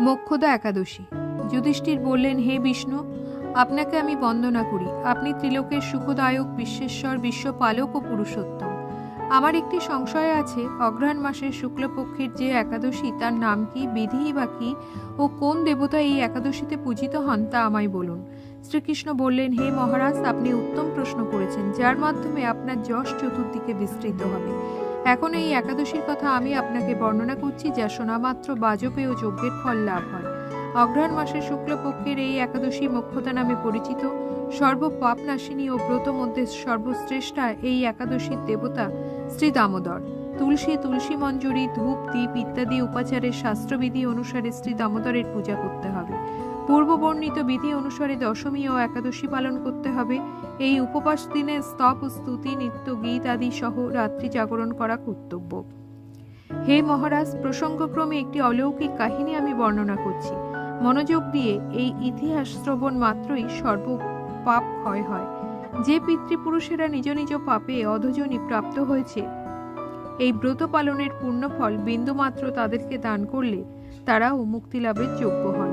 মোক্ষদা একাদশী। যুধিষ্ঠির বললেন, হে বিষ্ণু, আপনাকে আমি বন্দনা করি। আপনি ত্রিলোকের সুখদায়ক বিশ্বেশ্বর, বিশ্বপালক ও পুরুষোত্তম। আমার একটি সংশয় আছে, অঘ্রাণ মাসের শুক্লপক্ষের যে একাদশী, তার নাম কি বিধিই বা কি, ও কোন দেবতা এই একাদশীতে পূজিত হন, তা আমায় বলুন। শ্রীকৃষ্ণ বললেন, হে মহারাজ, আপনি উত্তম প্রশ্ন করেছেন, যার মাধ্যমে আপনার যশ চতুর্দিকে বিস্তৃত হবে। এখন এই একাদশীর কথা আমি আপনাকে বর্ণনা করছি, যা শোনামাত্র বাজপেয় যজ্ঞের ফল লাভ হয়। অঘ্রাণ মাসের শুক্লপক্ষের এই একাদশী মোক্ষতা নামে পরিচিত। সর্বপাপ নাশিনী ও ব্রত মধ্যে সর্বশ্রেষ্ঠা এই একাদশীর দেবতা শ্রী দামোদর। তুলসী তুলসী মঞ্জুরি, ধূপ দ্বীপ ইত্যাদি উপাচারের শাস্ত্রবিধি অনুসারে শ্রী দামোদরের পূজা করতে হবে। পূর্ববর্ণিত বিধি অনুসারে দশমী ও একাদশী পালন করতে হবে। এই উপবাস দিনে স্তব, স্তুতি, নিত্য গীত আদি সহ রাত্রি জাগরণ করা কর্তব্য। হে মহারাজ, প্রসঙ্গক্রমে একটি অলৌকিক কাহিনী আমি বর্ণনা করছি। মনোযোগ দিয়ে এই ইতিহাস শ্রবণ মাত্রই সর্ব পাপ ক্ষয় হয়। যে পিতৃপুরুষেরা নিজ নিজ পাপে অধজনী প্রাপ্ত হয়েছে, এই ব্রত পালনের পূর্ণফল বিন্দুমাত্র তাদেরকে দান করলে তারাও মুক্তি লাভের যোগ্য হন।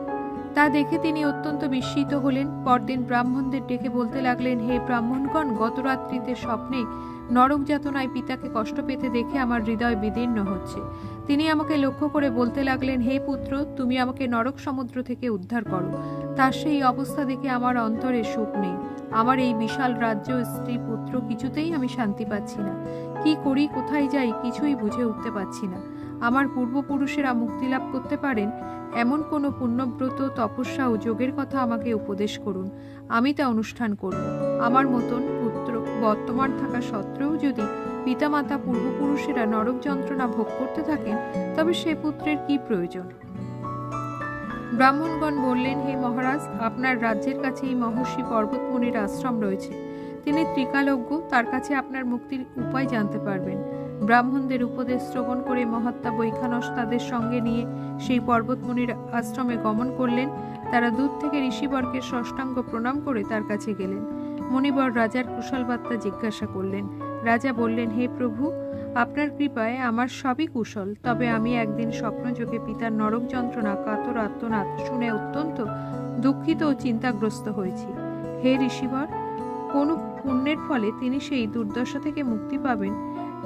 তা দেখে তিনি অত্যন্ত বিস্মিত হলেন। পরদিন ব্রাহ্মণদের ডেকে বলতে লাগলেন, হে ব্রাহ্মণগণ গত রাত্রিতে স্বপ্নে নরক যাতনায় পিতাকে কষ্ট পেতে দেখে আমার হৃদয় বিদীর্ণ হচ্ছে। তিনি আমাকে লক্ষ্য করে বলতে লাগলেন, হে পুত্র, তুমি আমাকে নরক সমুদ্র থেকে উদ্ধার করো। তার সেই অবস্থা দেখে আমার অন্তরে সুখ নেই। আমার এই বিশাল রাজ্য স্ত্রী পুত্র কিছুতেই আমি শান্তি পাচ্ছি না। কি করি, কোথায় যাই, কিছুই বুঝে উঠতে পারছি না। আমার পূর্বপুরুষেরা মুক্তি লাভ করতে পারেন, এমন কোনো পুণ্যব্রত, তপস্যা ও যোগের কথা আমাকে উপদেশ করুন। আমি তা অনুষ্ঠান করব। আমার মতন পুত্র বর্তমান থাকা সত্ত্বেও যদি পিতামাতা পূর্বপুরুষেরা নরক যন্ত্রণা ভোগ করতে থাকেন, তবে সে পুত্রের কি প্রয়োজন? ব্রাহ্মণগণ বললেন, হে মহারাজ, আপনার রাজ্যের কাছে এই মহর্ষি পর্বতমণির আশ্রম রয়েছে। তিনি ত্রিকালজ্ঞ, তার কাছে আপনার মুক্তির উপায় জানতে পারবেন। ব্রাহ্মণদের উপদেশ শ্রবণ করে মহাত্মা বৈখানস তাদের সঙ্গে নিয়ে সেই পর্বতমণির আশ্রমে গমন করলেন। তারা দূর থেকে ঋষিবরকে ষষ্ঠাঙ্গ প্রণাম করে তার কাছে গেলেন। মণিবর রাজার কুশল বার্তা জিজ্ঞাসা করলেন। রাজা বললেন, হে প্রভু, আপনার কৃপায় আমার সবই কুশল। তবে আমি একদিন স্বপ্নযোগে পিতার নরক যন্ত্রণা, কাতর আত্মনাদ শুনে অত্যন্ত দুঃখিত ও চিন্তাগ্রস্ত হয়েছি। হে ঋষিবর, কোন পুণ্যের ফলে তিনি সেই দুর্দশা থেকে মুক্তি পাবেন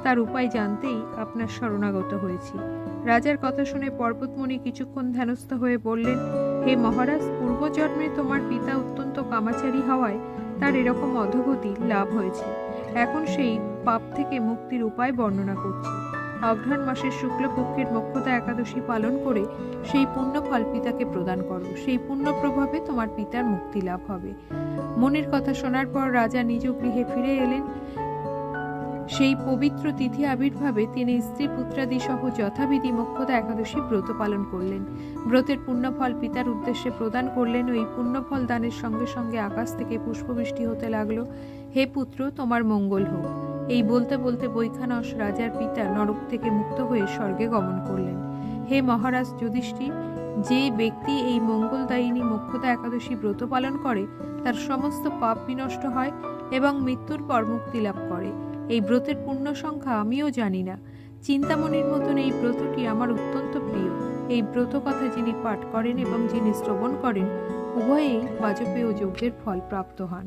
তার উপায় জানতেই আপনার শরণাগত হয়েছি। রাজার কথা শুনে পর্বতমণি কিছুক্ষণ ধ্যানস্থ হয়ে বললেন, হে মহারাজ, পূর্বজন্মে তোমার পিতা অত্যন্ত কামাচারী হওয়ায় তার এরকম অধোগতি লাভ হয়েছে। এখন সেই পাপ থেকে মুক্তির উপায় বর্ণনা করছি। অঘ্রাণ মাসের শুক্লপক্ষের মক্ষতা একাদশী পালন করে সেই পুণ্য ফল পিতাকে প্রদান করো। সেই পুণ্য প্রভাবে তোমার পিতার মুক্তি লাভ হবে। মনির কথা শোনার পর রাজা নিজ গৃহে ফিরে এলেন। সেই পবিত্র তিথি আবির্ভাবে তিনি স্ত্রী পুত্রাদি সহ যথাবিধি মোক্ষদা একাদশী ব্রত পালন করলেন। ব্রতের পুণ্যফল পিতার উদ্দেশ্যে প্রদান করলেন ওই পুণ্যফল দানের সঙ্গে সঙ্গে আকাশ থেকে পুষ্পবৃষ্টি হতে লাগল। হে পুত্র, তোমার মঙ্গল হোক। এই বলতে বলতে বৈখানস রাজার পিতা নরক থেকে মুক্ত হয়ে স্বর্গে গমন করলেন। হে মহারাজ যুধিষ্ঠির, যে ব্যক্তি এই মঙ্গলদায়িনী মোক্ষদা একাদশী ব্রত পালন করে, তার সমস্ত পাপ বিনষ্ট হয় এবং মৃত্যুর পর মুক্তি লাভ করে। এই ব্রতের পূর্ণ সংখ্যা আমিও জানি না। চিন্তামণির মতন এই ব্রতটি আমার অত্যন্ত প্রিয়। এই ব্রত কথা যিনি পাঠ করেন এবং যিনি শ্রবণ করেন, উভয়েই বাজপেয় যজ্ঞের ফল প্রাপ্ত হন।